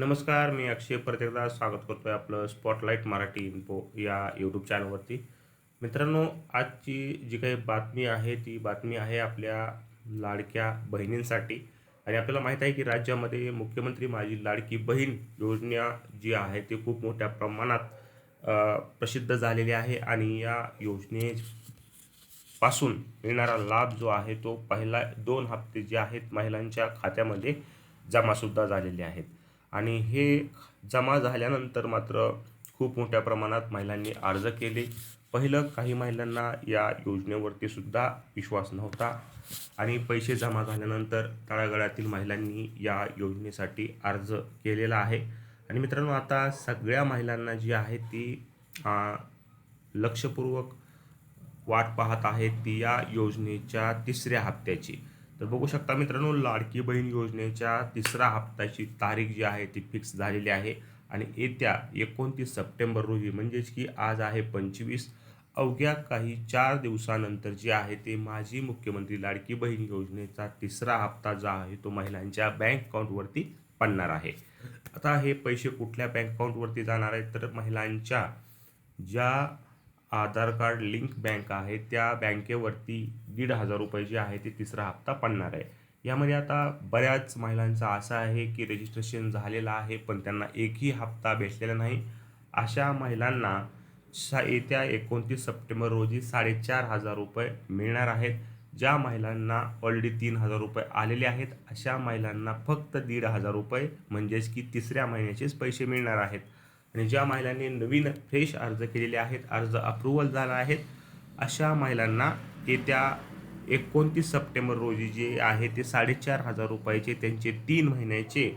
नमस्कार मी अक्षय परत एकदा स्वागत आहे आपलं स्पॉटलाईट मराठी इन्फो या यूट्यूब चॅनलवरती मित्रांनो आजची जी काही बातमी आहे ती बातमी आहे आपल्या लाडक्या बहिणींसाठी. आणि आपल्याला माहीत आहे की राज्यामध्ये मुख्यमंत्री माझी लाडकी बहीण योजना जी आहे ती खूप मोठ्या प्रमाणात प्रसिद्ध झालेली आहे. आणि या योजनेपासून मिळणारा लाभ जो आहे तो पहिला दोन हप्ते जे आहेत महिलांच्या खात्यामध्ये जमासुद्धा झालेले आहेत. आणि हे जमा झाल्यानंतर मात्र खूप मोठ्या प्रमाणात महिलांनी अर्ज केले. पहिलं काही महिलांना या योजनेवरती सुद्धा विश्वास नव्हता. आणि पैसे जमा झाल्यानंतर तळागाळातील महिलांनी या योजनेसाठी अर्ज केलेला आहे. आणि मित्रांनो आता सगळ्या महिलांना जी आहे ती लक्षपूर्वक वाट पाहत आहेत ती या योजनेच्या तिसऱ्या हप्त्याची. तर बघू शकता मित्रांनो लाडकी बहीण योजनेच्या तिसरा हप्त्याची तारीख जी आहे ती फिक्स झालेली आहे आणि येत्या एकोणतीस सप्टेंबर रोजी म्हणजेच की आज आहे पंचवीस अवघ्या काही चार दिवसानंतर जे आहे ते माजी मुख्यमंत्री लाडकी बहीण योजनेचा तिसरा हप्ता जो आहे तो महिलांच्या बँक अकाउंटवरती पडणार आहे. आता हे पैसे कुठल्या बँक अकाउंटवरती जाणार आहेत? तर महिलांच्या ज्या आधार कार्ड लिंक बँक आहे त्या बँकेवरती दीड हजार रुपये जे आहे ते तिसरा हप्ता पडणार आहे. यामध्ये आता बऱ्याच महिलांचा असा आहे की रजिस्ट्रेशन झालेलं आहे पण त्यांना एकही हप्ता भेटलेला नाही. अशा महिलांना सा येत्या एकोणतीस सप्टेंबर रोजी साडेचार हजार रुपये मिळणार आहेत. ज्या महिलांना ऑलरेडी तीन हजार रुपये आलेले आहेत अशा महिलांना फक्त दीड हजार रुपये म्हणजेच की तिसऱ्या महिन्याचेच पैसे मिळणार आहेत. आणि ज्या महिलांनी नवीन फ्रेश अर्ज केलेले आहेत अर्ज अप्रुव्हल झाला आहेत अशा महिलांना येत्या एकोणतीस सप्टेंबर रोजी जे आहे ते साडेचार हजार रुपयाचे त्यांचे तीन महिन्याचे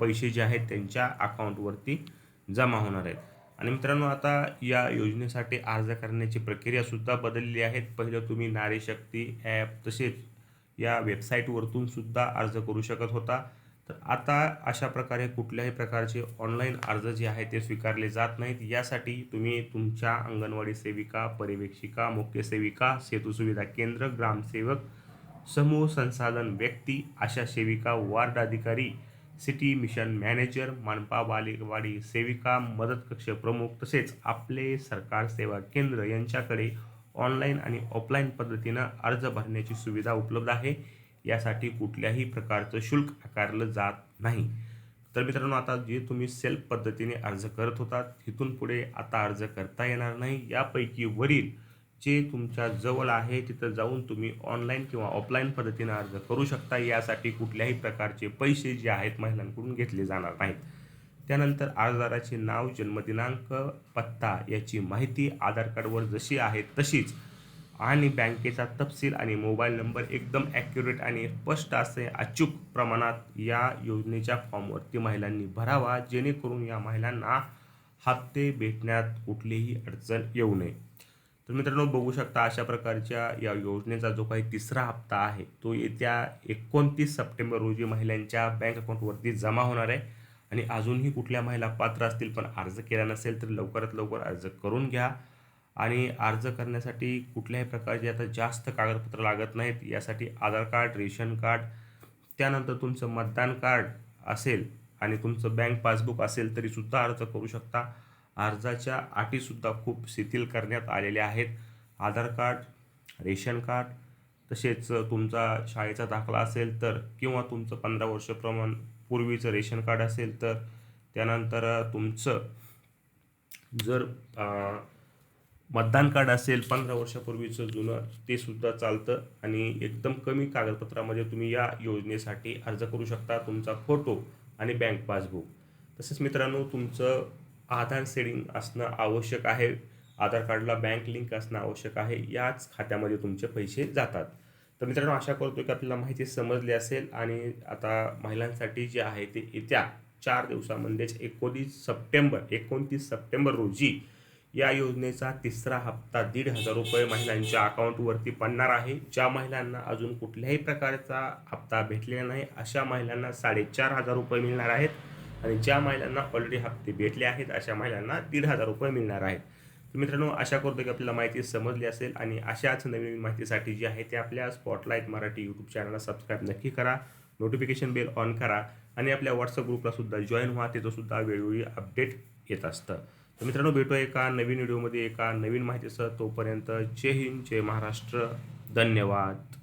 पैसे जे आहेत त्यांच्या अकाउंटवरती जमा होणार आहेत. आणि मित्रांनो आता या योजनेसाठी अर्ज करण्याची प्रक्रियासुद्धा बदलली आहे. पहिलं तुम्ही नारी शक्ती ॲप तसेच या वेबसाईटवरतून सुद्धा अर्ज करू शकत होता. तर आता अशा प्रकारे कुठल्याही प्रकारचे ऑनलाईन अर्ज जे आहे ते स्वीकारले जात नाहीत. यासाठी तुम्ही तुमच्या अंगणवाडी सेविका पर्यवेक्षिका मुख्य सेविका सेतू सुविधा केंद्र ग्रामसेवक समूह संसाधन व्यक्ती आशा सेविका वार्ड अधिकारी सिटी मिशन मॅनेजर मनपा बालेवाडी सेविका मदत कक्ष प्रमुख तसेच आपले सरकार सेवा केंद्र यांच्याकडे ऑनलाईन आणि ऑफलाईन पद्धतीनं अर्ज भरण्याची सुविधा उपलब्ध आहे. यासाठी कुठल्याही प्रकारचं शुल्क आकारलं जात नाही. तर मित्रांनो आता जे तुम्ही सेल्फ पद्धतीने अर्ज करत होता तिथून पुढे आता अर्ज करता येणार नाही. यापैकी वरील जे तुमच्या जवळ आहे तिथं जाऊन तुम्ही ऑनलाईन किंवा ऑफलाईन पद्धतीने अर्ज करू शकता. यासाठी कुठल्याही प्रकारचे पैसे जे आहेत महिलांकडून घेतले जाणार नाहीत. त्यानंतर अर्जदाराचे नाव जन्मदिनांक पत्ता याची माहिती आधार कार्डवर जशी आहे तशीच आणि बँकेचा तपशील आणि मोबाईल नंबर एकदम ॲक्युरेट आणि स्पष्ट असे अचूक प्रमाणात या योजनेच्या फॉर्मवरती महिलांनी भरावा जेणेकरून या महिलांना हप्ते भेटण्यात कुठलीही अडचण येऊ नये. तर मित्रांनो बघू शकता अशा प्रकारच्या या योजनेचा जो काही तिसरा हप्ता आहे तो येत्या एकोणतीस सप्टेंबर रोजी महिलांच्या बँक अकाउंटवरती जमा होणार आहे. आणि अजूनही कुठल्या महिला पात्र असतील पण अर्ज केला नसेल तर लवकरात लवकर अर्ज करून घ्या. आणि अर्ज करण्यासाठी कुठल्याही प्रकारचे आता जास्त कागदपत्र लागत नाहीत. यासाठी आधार कार्ड रेशन कार्ड त्यानंतर तुमचं मतदान कार्ड असेल आणि तुमचं बँक पासबुक असेल तरीसुद्धा अर्ज करू शकता. अर्जाच्या अटीसुद्धा खूप शिथिल करण्यात आलेल्या आहेत. आधार कार्ड रेशन कार्ड तसेच तुमचा शाळेचा दाखला असेल तर किंवा तुमचं पंधरा वर्ष प्रमाण पूर्वीचं रेशन कार्ड असेल तर त्यानंतर तुमचं जर मतदान कार्ड असेल पंधरा वर्षापूर्वीचं जुनं ते सुद्धा चालतं. आणि एकदम कमी कागदपत्रामध्ये तुम्ही या योजनेसाठी अर्ज करू शकता तुमचा फोटो आणि बँक पासबुक तसेच मित्रांनो तुमचं आधार सेडिंग असणं आवश्यक आहे. आधार कार्डला बँक लिंक असणं आवश्यक आहे. याच खात्यामध्ये तुमचे पैसे जातात. तर मित्रांनो आशा करतो की आपल्याला माहिती समजली असेल. आणि आता महिलांसाठी जे आहे ते येत्या चार दिवसामध्येच एकोणीस सप्टेंबर एकोणतीस सप्टेंबर रोजी या योजनेचा तिसरा हप्ता दीड हजार रुपये महिलांच्या अकाउंटवरती पडणार आहे. ज्या महिलांना अजून कुठल्याही प्रकारचा हप्ता भेटलेला नाही अशा महिलांना साडेचार हजार रुपये मिळणार आहेत. आणि ज्या महिलांना ऑलरेडी हप्ते भेटले आहेत अशा महिलांना दीड हजार रुपये मिळणार आहेत. तर मित्रांनो आशा करतो की आपल्याला माहिती समजली असेल आणि अशाच नवीन नवीन माहितीसाठी जी आहे ते आपल्या स्पॉटलाईट मराठी यूट्यूब चॅनलला सबस्क्राईब नक्की करा. नोटिफिकेशन बेल ऑन करा. आणि आपल्या व्हॉट्सअप ग्रुपला सुद्धा जॉईन व्हा तिथं सुद्धा वेळोवेळी अपडेट येत असतं. तर मित्रांनो भेटू एका नवीन व्हिडिओमध्ये एका नवीन माहितीसह. तोपर्यंत जय हिंद जय महाराष्ट्र. धन्यवाद.